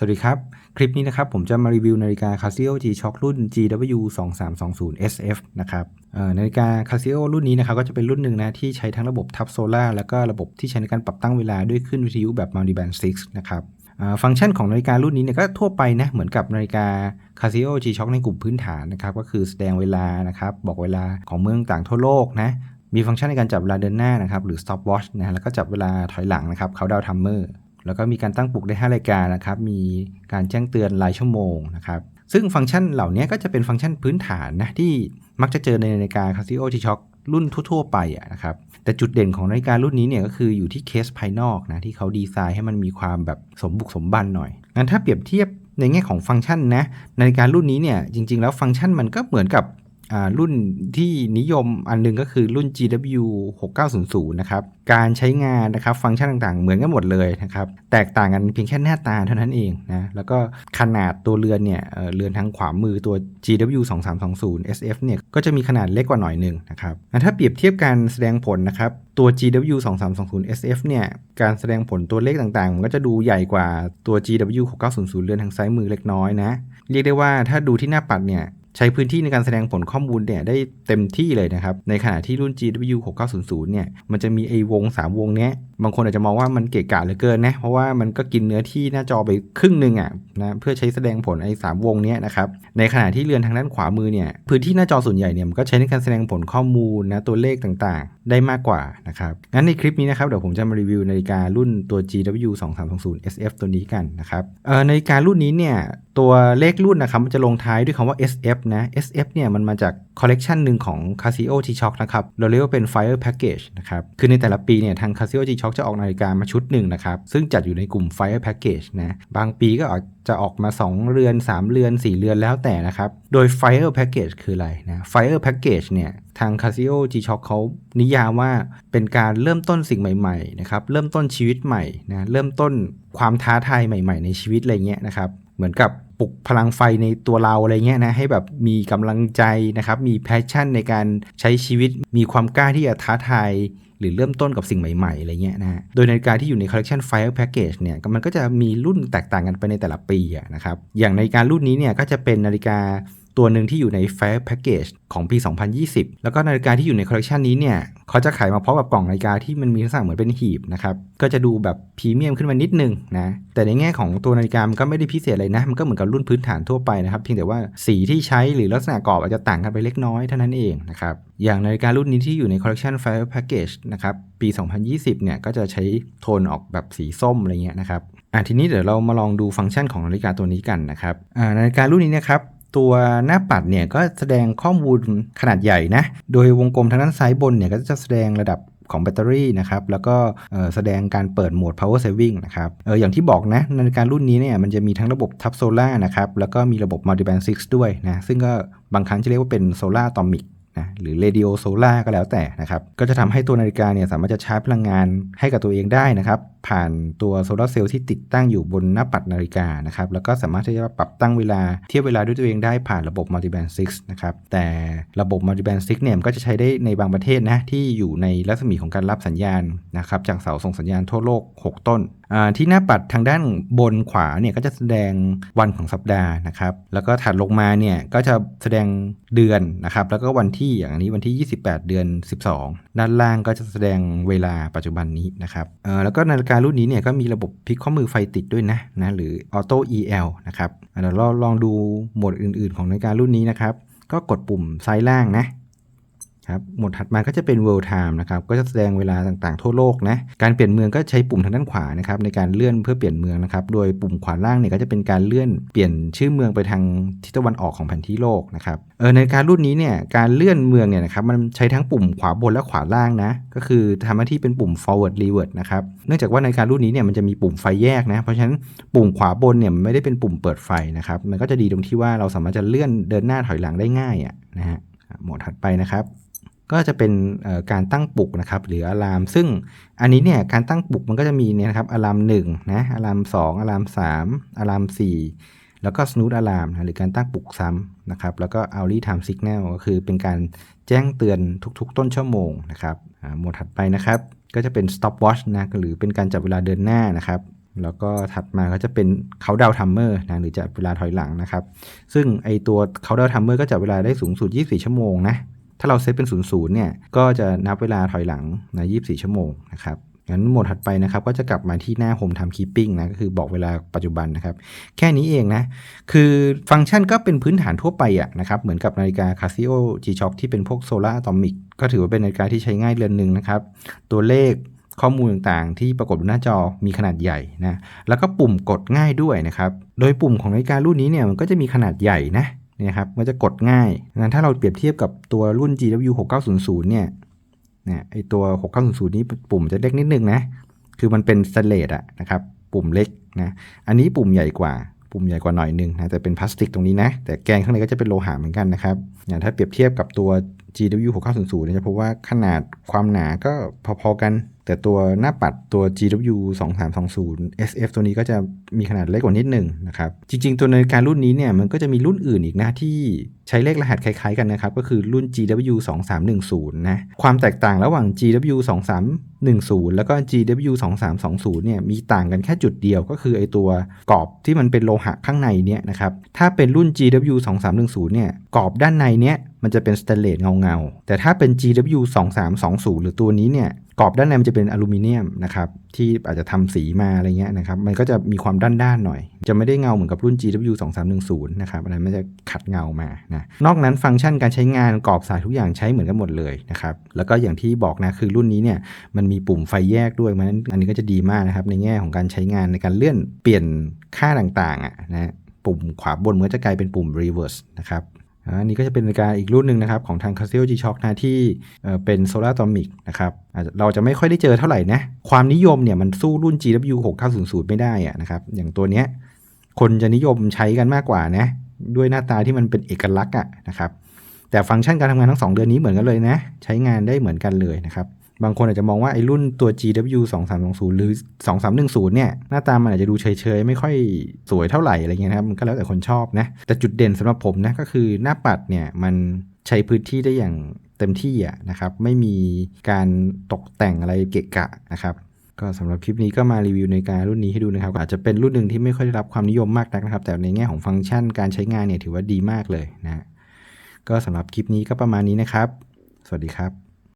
สวัสดีครับ คลิปนี้นะครับผมจะมารีวิวนาฬิกา Casio G-Shock รุ่น GW 2 3 2 0 SF นะครับนาฬิกา Casio รุ่นนี้นะครับก็จะเป็นรุ่นหนึ่งนะที่ใช้ทั้งระบบทับโซล่าแล้วก็ระบบที่ใช้ในการปรับตั้งเวลาด้วยขึ้นวิทยุแบบ Multiband 6 นะครับฟังก์ชันของนาฬิการุ่นนี้เนี่ยก็ทั่วไปนะเหมือนกับนาฬิกา Casio G-Shock ในกลุ่มพื้นฐานนะครับก็คือแสดงเวลานะครับบอกเวลาของเมืองต่างทั่วโลกนะมีฟังก์ชันในการจับเวลาเดินหน้านะครับหรือ stopwatch นะแล้วก็จับเวลาถอยหลังนะครับ countdown timer แล้วก็มีการตั้งปลุกได้5รายการนะครับ มีการแจ้งเตือนรายชั่วโมงนะครับ ซึ่งฟังก์ชันเหล่านี้ก็จะเป็นฟังก์ชันพื้นฐานนะที่มักจะเจอในนาฬิกา Casio G-Shock รุ่นทั่ว ๆ ไปนะครับ แต่จุดเด่นของนาฬิการุ่นนี้เนี่ยก็คืออยู่ที่เคสภายนอกนะที่เขาดีไซน์ให้มันมีความแบบสมบุกสมบันหน่อย งั้นถ้าเปรียบเทียบในแง่ของฟังก์ชันนะนาฬิการุ่นนี้เนี่ยจริง ๆ แล้วฟังก์ชันมันก็เหมือนกับ รุ่นที่นิยมอันหนึงก็คือรุ่น GW 6900นะครับ การใช้งานนะครับฟังก์ชันต่างๆ เหมือนกันหมดเลยนะครับ แตกต่างกันเพียงแค่หน้าตาเท่านั้นเองนะ แล้วก็ขนาดตัวเรือนเนี่ยเรือนทางขวามือตัว GW 2320 SF เนี่ยก็จะมีขนาดเล็กกว่าหน่อยหนึ่งนะครับ ถ้าเปรียบเทียบการแสดงผลนะครับตัว GW 2320 SF เนี่ย การแสดงผลตัวเลขต่างๆ มันก็จะดูใหญ่กว่าตัว GW 6900 เรือนทางซ้ายมือเล็กน้อยนะ เรียกได้ว่าถ้าดูที่หน้าปัดเนี่ย ใช้พื้นที่ในการแสดงผลข้อมูลเนี่ยได้เต็มที่เลยนะครับ ในขณะที่รุ่น GW 6900 เนี่ยมันจะมีไอ้วง 3 วงเนี้ยบางคนอาจจะมองว่ามันเกะกะเหลือเกินนะเพราะว่ามันก็กินเนื้อที่หน้าจอไปครึ่งหนึ่งอะนะเพื่อใช้แสดงผลไอ้สามวงเนี้ยนะครับในขณะที่เรือนทางด้านขวามือเนี่ยพื้นที่หน้าจอส่วนใหญ่เนี่ยมันก็ใช้ในการแสดงผลข้อมูลนะตัวเลขต่างๆ ได้มากกว่านะครับงั้นในคลิปนี้นะครับเดี๋ยวผมจะมารีวิวนาฬิการุ่นตัว GW 2320 SF ตัวนี้กันนะครับเอ่อนาฬิการุ่นนี้เนี่ย ตัวเลขรุ่นนะครับมันจะลงท้ายด้วยคำว่า SF นะ SF เนี่ยมันมาจากคอลเลกชันหนึ่งของ Casio G-Shock นะครับ เราเรียกว่าเป็น Fire Package นะครับ คือในแต่ละปีเนี่ยทาง Casio G-Shock จะออกนาฬิกามาชุดหนึ่งนะครับ ซึ่งจัดอยู่ในกลุ่ม Fire Package นะ บางปีก็อาจจะออกมา 2 เรือน 3 เรือน 4 เรือนแล้วแต่นะครับ โดย Fire Package คืออะไรนะ Fire Package เนี่ยทาง Casio G-Shock เขานิยามว่าเป็นการเริ่มต้นสิ่งใหม่ๆนะครับ เริ่มต้นชีวิตใหม่นะ เริ่มต้นความท้าทายใหม่ ๆ ในชีวิตอะไรเงี้ยนะครับ เหมือนกับ ปลุกพลังไฟในตัวเราอะไรเงี้ยนะให้แบบมีกำลังใจนะครับ มีแพชชั่นในการใช้ชีวิต มีความกล้าที่จะท้าทายหรือเริ่มต้นกับสิ่งใหม่ๆ อะไรเงี้ยนะโดยนาฬิกาที่อยู่ในคอลเล t ชัน Fire Package เนี่ยมันก็จะมีรุ่นแตกต่างกันไปในแต่ละปีอะนะครับ อย่างนาฬิการุ่นนี้เนี่ยก็จะเป็นนาฬิกา ตัวหนึ่งที่อยู่ใน Fire Package ของปี 2020 แล้วก็นาฬิกาที่อยู่ในคอลเล t ชันนี้เนี่ยเขาจะขายมาพร้อมกับกล่องนาฬิกาที่มันมีลักษณะเหมือนเป็นหีบนะครับ ก็จะดูแบบพรีเมียมขึ้นมานิดนึงนะ แต่ในแง่ของตัวนาฬิกามันก็ไม่ได้พิเศษอะไรนะ มันก็เหมือนกับรุ่นพื้นฐานทั่วไปนะครับ เพียงแต่ว่าสีที่ใช้หรือลักษณะกรอบอาจจะต่างกันไปเล็กน้อยเท่านั้นเองนะครับ อย่างนาฬิการุ่นนี้ที่อยู่ในคอลเล t ชัน Fire Package นะครับ ปี 2020 เนี่ยก็จะใช้โทนออกแบบสีส้มอะไรเงี้ยนะครับอะทีนี้เดี๋ยวเรามาลองดูฟังก์ชันของนาฬิกาตัวนี้กันนะครับอ่านาฬิการุ่นนี้นะครับ ตัวหน้าปัดเนี่ยก็แสดงข้อมูลขนาดใหญ่นะ โดยวงกลมทางด้านซ้ายบนเนี่ยก็จะแสดงระดับของแบตเตอรี่นะครับ แล้วก็แสดงการเปิดโหมด power saving นะครับเอออย่างที่บอกนะนาฬิการุ่นนี้เนี่ยมันจะมีทั้งระบบทับโซล่านะครับ แล้วก็มีระบบ multiband 6 ด้วยนะ ซึ่งก็บางครั้งจะเรียกว่าเป็นโซล่าตอมิก นะหรือ radio solar ก็แล้วแต่นะครับ ก็จะทำให้ตัวนาฬิกาเนี่ยสามารถจะชาร์จพลังงานให้กับตัวเองได้นะครับ ผ่านตัวโซลาร์เซลล์ที่ติดตั้งอยู่บนหน้าปัดนาฬิกานะครับ แล้วก็สามารถที่จะปรับตั้งเวลาเทียบเวลาด้วยตัวเองได้ผ่านระบบ multiband 6 นะครับ แต่ระบบ multiband 6 เนี่ยก็จะใช้ได้ในบางประเทศนะที่อยู่ในรัศมีของการรับสัญญาณนะครับจากเสาส่งสัญญาณทั่วโลก 6 ต้นที่หน้าปัดทางด้านบนขวาเนี่ยก็จะแสดงวันของสัปดาห์นะครับแล้วก็ถัดลงมาเนี่ยก็จะแสดงเดือนนะครับแล้วก็วันที่อย่างนี้วันที่ 28 เดือน 12 ด้านล่างก็จะแสดงเวลาปัจจุบันนี้นะครับแล้วก็นาฬิการุ่นนี้เนี่ยก็มีระบบพลิกข้อมือไฟติดด้วยนะนะหรือ Auto EL นะครับเดี๋ยวเราลองดูโหมดอื่น ๆ ของนาฬิการุ่นนี้นะครับก็กดปุ่มซ้ายล่างนะ ครับหมวดถัดมาก็จะเป็น World Time นะครับก็จะแสดงเวลาต่างๆทั่วโลกนะการเปลี่ยนเมืองก็ใช้ปุ่มทางด้านขวานะครับในการเลื่อนเพื่อเปลี่ยนเมืองนะครับโดยปุ่มขวาล่างเนี่ยก็จะเป็นการเลื่อนเปลี่ยนชื่อเมืองไปทางทิศตะวันออกของแผนที่โลกนะครับเออในการรุ่นนี้เนี่ยการเลื่อนเมืองเนี่ยนะครับมันใช้ทั้งปุ่มขวาบนและขวาล่างนะก็คือทำหน้าที่เป็นปุ่ม forward revert นะครับเนื่องจากว่าในการรุ่นนี้เนี่ยมันจะมีปุ่มไฟแยกนะเพราะฉะนั้นปุ่มขวาบนเนี่ยมันไม่ได้เป็นปุ่มเปิดไฟนะครับมันก็จะดีตรงที่ว่าเราสามารถจะเลื่อนเดินหน้าถอยหลังได้ง่ายอะนะฮะหมดถัดไปนะครับ ก็จะเป็นการตั้งปลุกนะครับหรืออะลาม ซึ่งอันนี้เนี่ยการตั้งปลุกมันก็จะมีเนี่ยนะครับอะลาม1นะอะลาม2องอะลาม3อะลาม4แล้วก็ส n ู o อะลามนะหรือการตั้งปลุกซ้ำนะครับแล้วก็ hourly time signal ก็คือเป็นการแจ้งเตือนทุกๆ ต้นชั่วโมงนะครับโหมดถัดไปนะครับก็จะเป็น stopwatch นะหรือเป็นการจับเวลาเดินหน้านะครับแล้วก็ถัดมาก็จะเป็นเขาดาวทัมเมอร์นะหรือจะเวลาถอยหลังนะครับ ซึ่งไอตัวเขาดาวทัมเมอร์ก็จะเวลาได้สูงสุด 24 ชั่วโมงนะ ถ้าเราเซตเป็น00เนี่ยก็จะนับเวลาถอยหลังใน24ชั่วโมงนะครับงั้นโหมดถัดไปนะครับก็จะกลับมาที่หน้า Home Time Keeping นะก็คือบอกเวลาปัจจุบันนะครับ แค่นี้เองนะ คือฟังก์ชันก็เป็นพื้นฐานทั่วไปอะนะครับเหมือนกับนาฬิกา Casio G-Shock ที่เป็นพวก Solar Atomic ก็ถือว่าเป็นนาฬิกาที่ใช้ง่ายเรือนหนึ่งนะครับ ตัวเลขข้อมูลต่างๆ ที่ปรากฏบนหน้าจอมีขนาดใหญ่นะแล้วก็ปุ่มกดง่ายด้วยนะครับ โดยปุ่มของนาฬิการุ่นนี้เนี่ยมันก็จะมีขนาดใหญ่นะ เนี่ยครับมันจะกดง่ายงั้นถ้าเราเปรียบเทียบกับตัวรุ่น GW 6900เนี่ยเนี่ยไอตัว 6900 นี้ปุ่มจะเล็กนิดนึงนะ คือมันเป็นสเลดอะนะครับ ปุ่มเล็กนะ อันนี้ปุ่มใหญ่กว่า ปุ่มใหญ่กว่าหน่อยนึงนะแต่เป็นพลาสติกตรงนี้นะ แต่แกนข้างในก็จะเป็นโลหะเหมือนกันนะครับอย่างถ้าเปรียบเทียบกับตัว GW 6900เนี่ยจะพบว่าขนาดความหนาก็พอๆกัน แต่ตัวหน้าปัดตัว GW 2320 SF ตัวนี้ก็จะมีขนาดเล็กกว่านิดหนึ่งนะครับ จริง ๆ ตัวนาฬิการุ่นนี้เนี่ยมันก็จะมีรุ่นอื่นอีกนะที่ใช้เลขรหัสคล้ายๆกันนะครับ ก็คือรุ่น GW 2310 นะความแตกต่างระหว่าง GW 2310 แล้วก็ GW 2320 เนี่ยมีต่างกันแค่จุดเดียวก็คือไอตัวกรอบที่มันเป็นโลหะข้างในเนี่ยนะครับถ้าเป็นรุ่น GW 2310 เนี่ยกรอบด้านในเนี่ยมันจะเป็นสเตนเลสเงาๆ แต่ถ้าเป็น GW 2320 หรือตัวนี้เนี่ย กรอบด้านในมันจะเป็นอลูมิเนียมนะครับที่อาจจะทำสีมาอะไรเงี้ยนะครับมันก็จะมีความด้านๆหน่อย จะไม่ได้เงาเหมือนกับรุ่น GW 2310นะครับอันนั้นมันจะขัดเงามานะนอกนั้นฟังก์ชันการใช้งานกรอบสายทุกอย่างใช้เหมือนกันหมดเลยนะครับแล้วก็อย่างที่บอกนะคือรุ่นนี้เนี่ยมันมีปุ่มไฟแยกด้วยมันอันนี้ก็จะดีมากนะครับในแง่ของการใช้งานในการเลื่อนเปลี่ยนค่าต่างๆอะนะปุ่มขวาบนมันก็จะกลายเป็นปุ่ม reverse นะครับ อันนี้ก็จะเป็นนาฬิกาอีกรุ่นหนึ่งนะครับ ของทาง Casio G-Shock นะที่เป็น Solar Atomic นะครับเราจะไม่ค่อยได้เจอเท่าไหร่นะ ความนิยมเนี่ยมันสู้รุ่น GW 6900 ไม่ได้อะนะครับ อย่างตัวเนี้ยคนจะนิยมใช้กันมากกว่านะ ด้วยหน้าตาที่มันเป็นเอกลักษณ์อะนะครับแต่ฟังก์ชันการทำงานทั้ง 2 เดือนนี้เหมือนกันเลยนะ ใช้งานได้เหมือนกันเลยนะครับ บางคนอาจจะมองว่าไอ้รุ่นตัว GW 2320หรือ 2310 เนี่ย หน้าตามันอาจจะดูเฉยๆ ไม่ค่อยสวยเท่าไหร่อะไรเงี้ยนะครับ มันก็แล้วแต่คนชอบนะ แต่จุดเด่นสำหรับผมนะ ก็คือหน้าปัดเนี่ย มันใช้พื้นที่ได้อย่างเต็มที่อะนะครับ ไม่มีการตกแต่งอะไรเกะกะนะครับก็สำหรับคลิปนี้ก็มารีวิวในการรุ่นนี้ให้ดูนะครับ อาจจะเป็นรุ่นหนึ่งที่ไม่ค่อยได้รับความนิยมมากนักนะครับ แต่ในแง่ของฟังก์ชันการใช้งานเนี่ยถือว่าดีมากเลยนะ ก็สำหรับคลิปนี้ก็ประมาณนี้นะครับ สวัสดีครับ